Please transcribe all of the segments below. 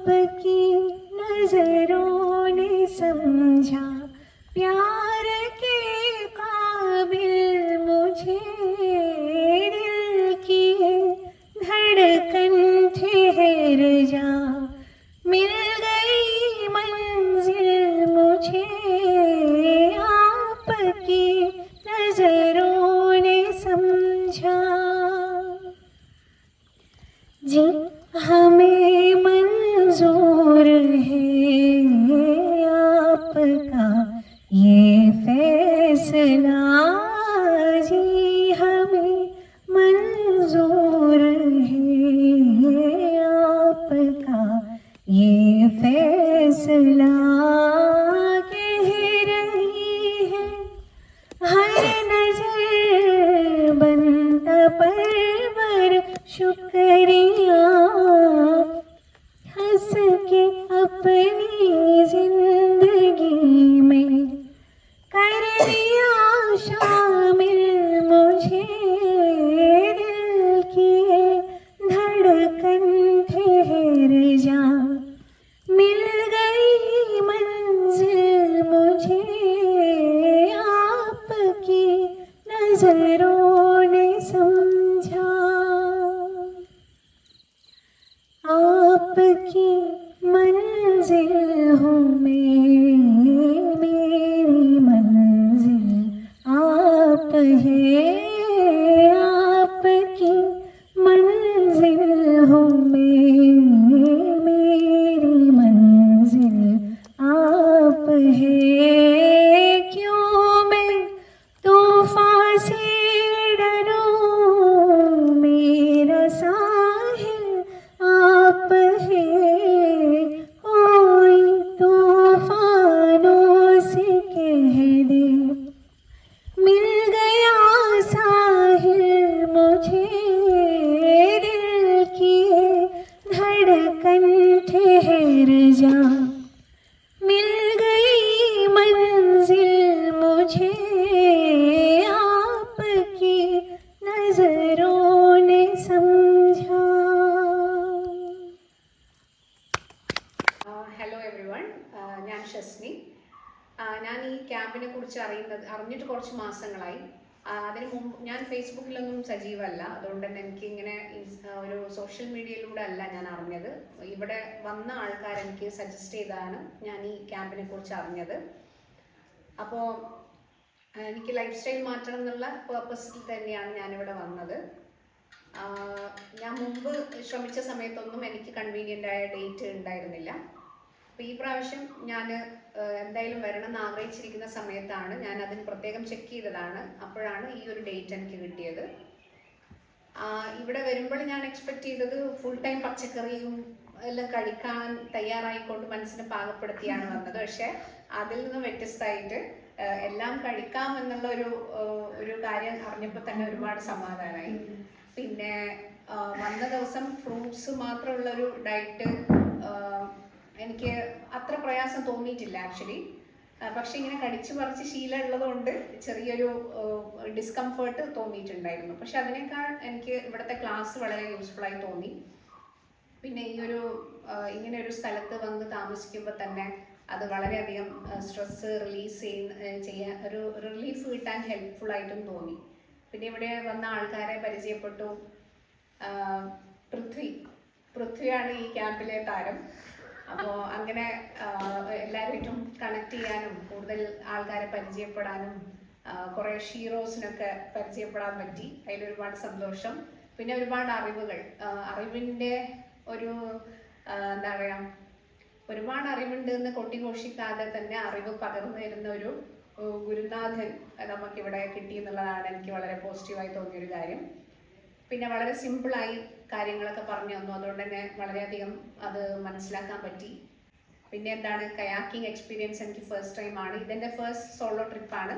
आपकी नज़रों ने समझा, प्यार के काबिल मुझे दिल की धड़कन ठहर जा। मिल गई मंजिल मुझे आपकी नज़रों ने समझा। आपकी मंजिल हूँ मैं मेरी मंजिल आप है। ठहर जा मिल गई मंजिल मुझे आपकी नजरों ने समझा ഹലോ എവറി വൺ ഞാൻ ഷസ്നി ആ, ഞാൻ ഈ ക്യാമ്പിനെ കുറിച്ച് അറിയുന്നത് അറിഞ്ഞിട്ട് കുറച്ച് മാസങ്ങളായി ആ, അതിന് മുമ്പ് ഞാൻ ഫേസ്ബുക്കിലൊന്നും സജീവമല്ല അതുകൊണ്ട് തന്നെ എനിക്ക് ഇങ്ങനെ ഒരു സോഷ്യൽ മീഡിയയിലൂടെ അല്ല ഞാൻ അറിഞ്ഞത്. ഇവിടെ വന്ന ആൾക്കാർ എനിക്ക് സജസ്റ്റ് ചെയ്താണ് ഞാൻ ഈ ക്യാമ്പിനെ കുറിച്ച് അറിഞ്ഞത്. അപ്പോൾ എനിക്ക് ലൈഫ് സ്റ്റൈൽ മാറ്റണം എന്നുള്ള പേർപ്പസിൽ തന്നെയാണ് ഞാനിവിടെ വന്നത്. ഞാൻ മുമ്പ് ശ്രമിച്ച സമയത്തൊന്നും എനിക്ക് കൺവീനിയന്റ് ആയ ഡേറ്റ് ഉണ്ടായിരുന്നില്ല. അപ്പോൾ ഈ പ്രാവശ്യം ഞാൻ എന്തായാലും വരണം എന്ന് ആഗ്രഹിച്ചിരിക്കുന്ന സമയത്താണ് ഞാൻ അതിന് പ്രത്യേകം ചെക്ക് ചെയ്തതാണ്. അപ്പോഴാണ് ഈ ഒരു ഡേറ്റ് എനിക്ക് കിട്ടിയത്. ഇവിടെ വരുമ്പോൾ ഞാൻ എക്സ്പെക്ട് ചെയ്തത് ഫുൾ ടൈം പച്ചക്കറിയും എല്ലാം കഴിക്കാൻ തയ്യാറായിക്കൊണ്ട് മനസ്സിനെ പാകപ്പെടുത്തിയാണ് വന്നത്. പക്ഷെ അതിൽ നിന്ന് വ്യത്യസ്തമായിട്ട് എല്ലാം കഴിക്കാം എന്നുള്ള ഒരു ഒരു കാര്യം അറിഞ്ഞപ്പോൾ തന്നെ ഒരുപാട് സമാധാനമായി പിന്നെ വന്ന ദിവസം ഫ്രൂട്ട്സ് മാത്രമുള്ളൊരു ഡയറ്റ് എനിക്ക് അത്ര പ്രയാസം തോന്നിയിട്ടില്ല ആക്ച്വലി പക്ഷെ ഇങ്ങനെ കടിച്ചു പറിച്ച് ശീലം ഉള്ളതുകൊണ്ട് ചെറിയൊരു ഡിസ്കംഫേർട്ട് തോന്നിയിട്ടുണ്ടായിരുന്നു. പക്ഷെ അതിനേക്കാൾ എനിക്ക് ഇവിടുത്തെ ക്ലാസ് വളരെ യൂസ്ഫുൾ ആയി തോന്നി. പിന്നെ ഈ ഒരു ഇങ്ങനെ ഒരു സ്ഥലത്ത് വന്ന് താമസിക്കുമ്പോൾ തന്നെ അത് വളരെയധികം സ്ട്രെസ് റിലീസ് ചെയ്യുന്ന ചെയ്യാൻ ഒരു റിലീഫ് കിട്ടാൻ ഹെൽപ്ഫുൾ ആയിട്ടും തോന്നി. പിന്നെ ഇവിടെ വന്ന ആൾക്കാരെ പരിചയപ്പെട്ടു. പൃഥ്വി. പൃഥ്വിയാണ് ഈ ക്യാമ്പിലെ താരം. അപ്പോൾ അങ്ങനെ എല്ലാവരുമായിട്ടും കണക്ട് ചെയ്യാനും കൂടുതൽ ആൾക്കാരെ പരിചയപ്പെടാനും കുറേ ഷീറോസിനൊക്കെ പരിചയപ്പെടാൻ പറ്റി. അതിൽ ഒരുപാട് സന്തോഷം. പിന്നെ ഒരുപാട് അറിവുകൾ. അറിവിന്റെ ഒരു എന്താ പറയുക ഒരുപാട് അറിവുണ്ട് എന്ന് കൊട്ടിഘോഷിക്കാതെ തന്നെ അറിവ് പകർന്നു തരുന്ന ഒരു ഗുരുനാഥൻ നമുക്ക് ഇവിടെ കിട്ടി എന്നുള്ളതാണ് എനിക്ക് വളരെ പോസിറ്റീവായി തോന്നിയൊരു കാര്യം. പിന്നെ വളരെ സിമ്പിളായി കാര്യങ്ങളൊക്കെ പറഞ്ഞു തന്നു. അതുകൊണ്ട് തന്നെ വളരെയധികം അത് മനസ്സിലാക്കാൻ പറ്റി. പിന്നെ എന്താണ്? കയാക്കിംഗ് എക്സ്പീരിയൻസ് എനിക്ക് ഫസ്റ്റ് ടൈം ആണ്. ഇതെന്റെ ഫസ്റ്റ് സോളോ ട്രിപ്പാണ്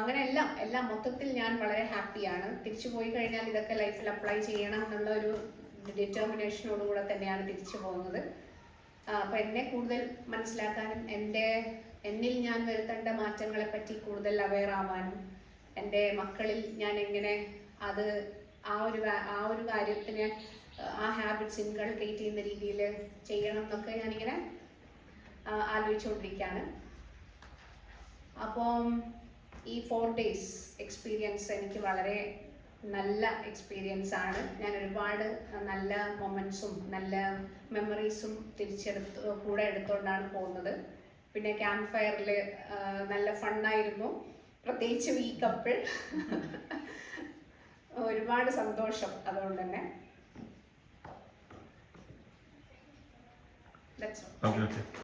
അങ്ങനെ എല്ലാം എല്ലാം മൊത്തത്തിൽ ഞാൻ വളരെ ഹാപ്പിയാണ് തിരിച്ചു പോയി കഴിഞ്ഞാൽ ഇതൊക്കെ ലൈഫിൽ അപ്ലൈ ചെയ്യണം എന്നുള്ള ഒരു ഡിറ്റർമിനേഷനോടുകൂടെ തന്നെയാണ് തിരിച്ചു പോകുന്നത്. അപ്പോൾ എന്നെ കൂടുതൽ മനസ്സിലാക്കാനും എന്റെ എന്നിൽ ഞാൻ വരുത്തേണ്ട മാറ്റങ്ങളെ പറ്റി കൂടുതൽ അവെയർ ആവാനും എന്റെ മക്കളിൽ ഞാൻ എങ്ങനെ അത് ആ ഒരു ആ ഒരു കാര്യത്തിന് ആ ഹാബിറ്റ്സ് ഇൻകൾക്കേറ്റ് ചെയ്യുന്ന രീതിയിൽ ചെയ്യണം എന്നൊക്കെ ഞാനിങ്ങനെ ആലോചിച്ചുകൊണ്ടിരിക്കുകയാണ് അപ്പോൾ ഈ ഫോർ ഡേയ്സ് എക്സ്പീരിയൻസ് എനിക്ക് വളരെ നല്ല എക്സ്പീരിയൻസ് ആണ്. ഞാൻ ഒരുപാട് നല്ല മൊമെൻസും നല്ല മെമ്മറീസും തിരിച്ചെടുത്ത് കൂടെ എടുത്തുകൊണ്ടാണ് പോകുന്നത്. പിന്നെ ക്യാമ്പ് ഫയറിൽ നല്ല ഫണ്ണായിരുന്നു പ്രത്യേകിച്ചും ഈ കപ്പിൾ ഒരുപാട് സന്തോഷം അതുകൊണ്ട് തന്നെ That's all. Okay okay